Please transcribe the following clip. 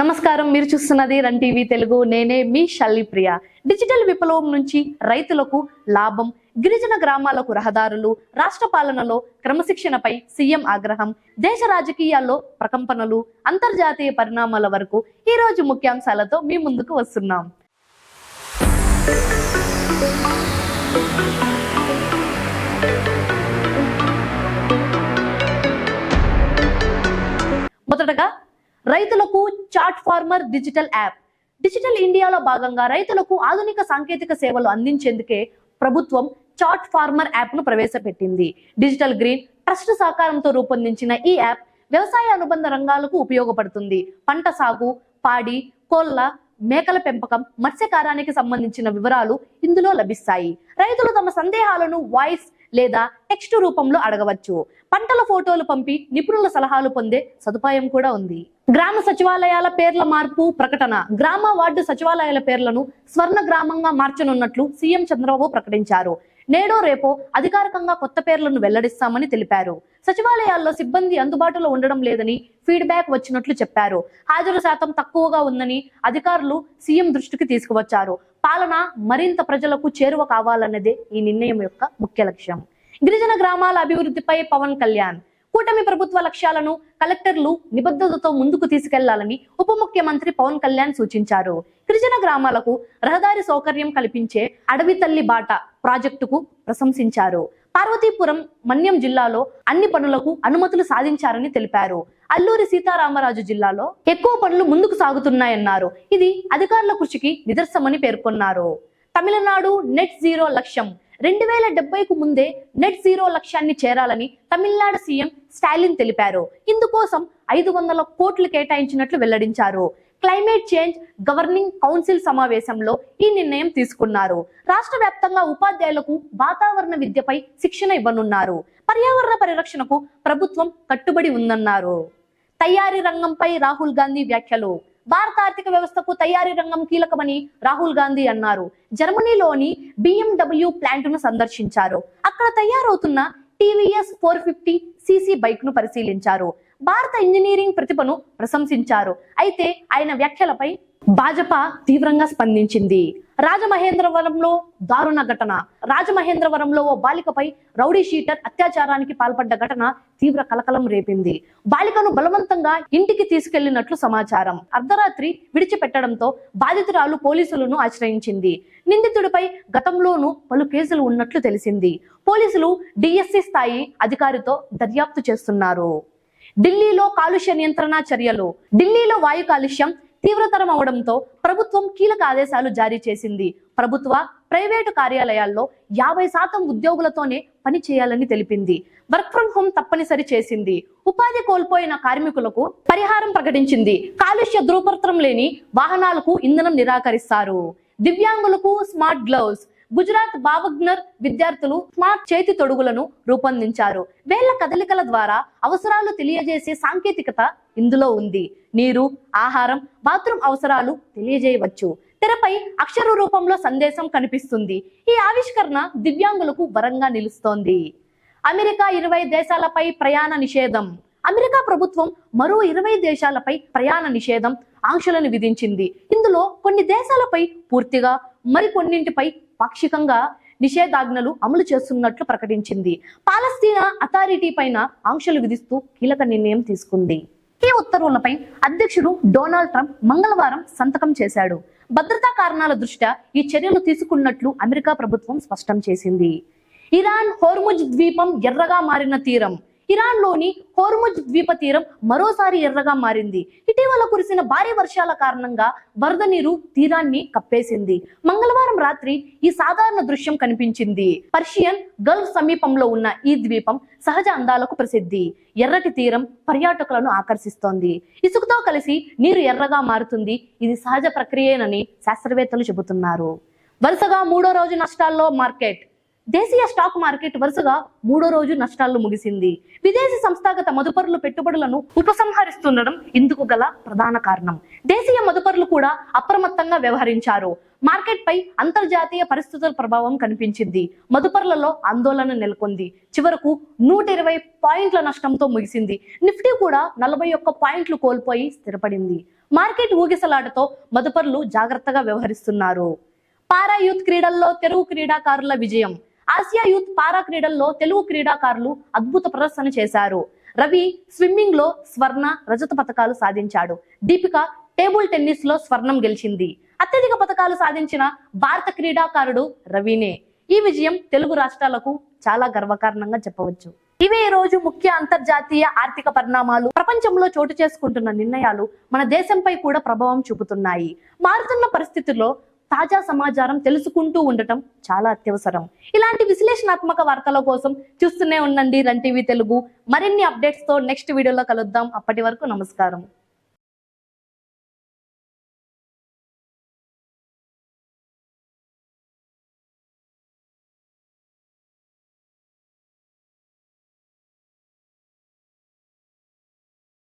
నమస్కారం మీరు చూస్తున్నది రన్ టీవీ తెలుగు. నేనే మీ షల్లి ప్రియ డిజిటల్ విప్లవం నుంచి రైతులకు లాభం గిరిజన గ్రామాలకు రహదారులు రాష్ట్ర పాలనలో క్రమశిక్షణపై సీఎం ఆగ్రహం దేశ రాజకీయాల్లో ప్రకంపనలు అంతర్జాతీయ పరిణామాల వరకు ఈ రోజు ముఖ్యాంశాలతో మీ ముందుకు వస్తున్నాం. మొదటగా రైతులకు chat farmer digital app. Digital ఇండియాలో భాగంగా రైతులకు ఆధునిక సాంకేతిక సేవలు అందించేందుకే ప్రభుత్వం చాట్ ఫార్మర్ యాప్ను ప్రవేశపెట్టింది. డిజిటల్ గ్రీన్ ట్రస్ట్ సహకారంతో రూపొందించిన ఈ యాప్ వ్యవసాయ అనుబంధ రంగాలకు ఉపయోగపడుతుంది. పంట సాగు పాడి కోళ్ళ మేకల పెంపకం మత్స్యకారానికి సంబంధించిన వివరాలు ఇందులో లభిస్తాయి. రైతులు తమ సందేహాలను వాయిస్ లేదా టెక్స్ట్ రూపంలో అడగవచ్చు. పంటల ఫోటోలు పంపి నిపుణుల సలహాలు పొందే సదుపాయం కూడా ఉంది. గ్రామ సచివాలయాల పేర్ల మార్పు ప్రకటన. గ్రామ వార్డు సచివాలయాల పేర్లను స్వర్ణ గ్రామంగా మార్చనున్నట్లు సీఎం చంద్రబాబు ప్రకటించారు. నేడో రేపో అధికారికంగా కొత్త పేర్లను వెల్లడిస్తామని తెలిపారు. సచివాలయాల్లో సిబ్బంది అందుబాటులో ఉండడం లేదని ఫీడ్బ్యాక్ వచ్చినట్లు చెప్పారు. హాజరు శాతం తక్కువగా ఉందని అధికారులు సీఎం దృష్టికి తీసుకువచ్చారు. పాలన మరింత ప్రజలకు చేరువ కావాలన్నదే ఈ నిర్ణయం యొక్క ముఖ్య లక్ష్యం. గిరిజన గ్రామాల అభివృద్ధిపై పవన్ కళ్యాణ్ కూటమి ప్రభుత్వ లక్ష్యాలను కలెక్టర్లు నిబద్ధతతో ముందుకు తీసుకెళ్ళాలని ఉప ముఖ్యమంత్రి పవన్ కళ్యాణ్ సూచించారు. గిరిజన గ్రామాలకు రహదారి సౌకర్యం కల్పించే అడవి తల్లి బాట ప్రాజెక్టుకు ప్రశంసించారు. పార్వతీపురం మన్యం జిల్లాలో అన్ని పనులకు అనుమతులు సాధించారని తెలిపారు. అల్లూరి సీతారామరాజు జిల్లాలో ఎక్కువ పనులు ముందుకు సాగుతున్నాయన్నారు. ఇది అధికారుల కృషికి నిదర్శమని పేర్కొన్నారు. తమిళనాడు నెట్ జీరో లక్ష్యం రెండు వేల డెబ్బైకు ముందే నెట్ జీరో లక్ష్యాన్ని చేరాలని తమిళనాడు సీఎం స్టాలిన్ తెలిపారు. ఇందుకోసం ఐదు వందల కోట్లు కేటాయించినట్లు వెల్లడించారు. క్లైమేట్ చేంజ్ గవర్నింగ్ కౌన్సిల్ సమావేశంలో ఈ నిర్ణయం తీసుకున్నారు. రాష్ట్ర వ్యాప్తంగా ఉపాధ్యాయులకు వాతావరణ విద్యపై శిక్షణ ఇవ్వనున్నారు. పర్యావరణ పరిరక్షణకు ప్రభుత్వం కట్టుబడి ఉందన్నారు. తయారీ రంగంపై రాహుల్ గాంధీ వ్యాఖ్యలు. భారత ఆర్థిక వ్యవస్థకు తయారీ రంగం కీలకమని రాహుల్ గాంధీ అన్నారు. జర్మనీలోని బిఎండబ్ల్యూ ప్లాంట్ను సందర్శించారు. అక్కడ తయారవుతున్న టీవీఎస్ ఫోర్ ఫిఫ్టీ సీసీ బైక్ను పరిశీలించారు. భారత ఇంజనీరింగ్ ప్రతిభను ప్రశంసించారు. అయితే ఆయన వ్యాఖ్యలపై భాజపా తీవ్రంగా స్పందించింది. రాజమహేంద్రవరంలో దారుణ ఘటన. రాజమహేంద్రవరంలో ఓ బాలికపై రౌడీ షీటర్ అత్యాచారానికి పాల్పడ్డ ఘటన తీవ్ర కలకలం రేపింది. బాలికను బలవంతంగా ఇంటికి తీసుకెళ్ళినట్లు సమాచారం. అర్ధరాత్రి విడిచిపెట్టడంతో బాధితురాలు పోలీసులను ఆశ్రయించింది. నిందితుడిపై గతంలోనూ పలు కేసులు ఉన్నట్లు తెలిసింది. పోలీసులు డిఎస్సి స్థాయి అధికారితో దర్యాప్తు చేస్తున్నారు. ఢిల్లీలో కాలుష్య నియంత్రణ చర్యలు. ఢిల్లీలో వాయు కాలుష్యం తీవ్రతరం అవడంతో ప్రభుత్వం కీలక ఆదేశాలు జారీ చేసింది. ప్రభుత్వ ప్రైవేటు కార్యాలయాల్లో యాభై శాతం ఉద్యోగులతోనే పని చేయాలని తెలిపింది. వర్క్ ఫ్రం హోం తప్పనిసరి చేసింది. ఉపాధి కోల్పోయిన కార్మికులకు పరిహారం ప్రకటించింది. కాలుష్య ధృవపత్రం లేని వాహనాలకు ఇంధనం నిరాకరిస్తారు. దివ్యాంగులకు స్మార్ట్ గ్లౌస్. గుజరాత్ బావగ్నర్ విద్యార్థులు స్మార్ట్ చేతి తొడుగులను రూపొందించారు. వేళ్ళ కదలికల ద్వారా అవసరాలు తెలియజేసే సాంకేతికత ఇందులో ఉంది. నీరు ఆహారం బాత్రూమ్ అవసరాలు తెలియజేయవచ్చు. తెరపై అక్షర రూపంలో సందేశం కనిపిస్తుంది. ఈ ఆవిష్కరణ దివ్యాంగులకు వరంగా నిలుస్తోంది. అమెరికా ఇరవై దేశాలపై ప్రయాణ నిషేధం. అమెరికా ప్రభుత్వం మరో ఇరవై దేశాలపై ప్రయాణ నిషేధం ఆంక్షలను విధించింది. ఇందులో కొన్ని దేశాలపై పూర్తిగా మరికొన్నింటిపై పాక్షికంగా నిషేధాజ్ఞలు అమలు చేస్తున్నట్లు ప్రకటించింది. పాలస్తీనా అథారిటీ పైన ఆంక్షలు విధిస్తూ కీలక నిర్ణయం తీసుకుంది. ఈ ఉత్తర్వులపై అధ్యక్షుడు డొనాల్డ్ ట్రంప్ మంగళవారం సంతకం చేశాడు. భద్రతా కారణాల దృష్ట్యా ఈ చర్యలు తీసుకున్నట్లు అమెరికా ప్రభుత్వం స్పష్టం చేసింది. ఇరాన్ హోర్ముజ్ ద్వీపం ఎర్రగా మారిన తీరం. ఇరాన్లోని హోర్ముజ్ ద్వీప తీరం మరోసారి ఎర్రగా మారింది. ఇటీవల కురిసిన భారీ వర్షాల కారణంగా వరద నీరు తీరాన్ని కప్పేసింది. మంగళవారం రాత్రి ఈ సాధారణ దృశ్యం కనిపించింది. పర్షియన్ గల్ఫ్ సమీపంలో ఉన్న ఈ ద్వీపం సహజ అందాలకు ప్రసిద్ధి. ఎర్రటి తీరం పర్యాటకులను ఆకర్షిస్తోంది. ఇసుకతో కలిసి నీరు ఎర్రగా మారుతుంది. ఇది సహజ ప్రక్రియేనని శాస్త్రవేత్తలు చెబుతున్నారు. వరుసగా మూడో రోజు నష్టాల్లో మార్కెట్. దేశీయ స్టాక్ మార్కెట్ వరుసగా మూడో రోజు నష్టాల్లో ముగిసింది. విదేశీ సంస్థాగత మదుపరుల పెట్టుబడులను ఉపసంహరిస్తుండడం ఇందుకు గల ప్రధాన కారణం. దేశీయ మదుపరులు కూడా అప్రమత్తంగా వ్యవహరించారు. మార్కెట్ పై అంతర్జాతీయ పరిస్థితుల ప్రభావం కనిపించింది. మదుపరులలో ఆందోళన నెలకొంది. చివరకు నూట ఇరవై పాయింట్ల నష్టంతో ముగిసింది. నిఫ్టీ కూడా నలభై ఒక్క పాయింట్లు కోల్పోయి స్థిరపడింది. మార్కెట్ ఊగిసలాటతో మదుపరులు జాగ్రత్తగా వ్యవహరిస్తున్నారు. పారా యూత్ క్రీడల్లో తెలుగు క్రీడాకారుల విజయం. ఆసియా యూత్ పారా క్రీడల్లో తెలుగు క్రీడాకారులు అద్భుత ప్రదర్శన చేశారు. రవి స్విమ్మింగ్లో స్వర్ణ రజత పథకాలు సాధించాడు. దీపిక టేబుల్ టెన్నిస్లో స్వర్ణం గెలిచింది. అత్యధిక పథకాలు సాధించిన భారత క్రీడాకారుడు రవినే. ఈ విజయం తెలుగు రాష్ట్రాలకు చాలా గర్వకారణంగా చెప్పవచ్చు. ఇవే ఈ రోజు ముఖ్య అంతర్జాతీయ ఆర్థిక పరిణామాలు. ప్రపంచంలో చోటు చేసుకుంటున్న నిర్ణయాలు మన దేశంపై కూడా ప్రభావం చూపుతున్నాయి. మారుతున్న పరిస్థితుల్లో తాజా సమాచారం తెలుసుకుంటూ ఉండటం చాలా అత్యవసరం. ఇలాంటి విశ్లేషణాత్మక వార్తల కోసం చూస్తూనే ఉండండి రన్ టీవీ తెలుగు. మరిన్ని అప్డేట్స్తో నెక్స్ట్ వీడియోలో కలుద్దాం. అప్పటి వరకు నమస్కారం.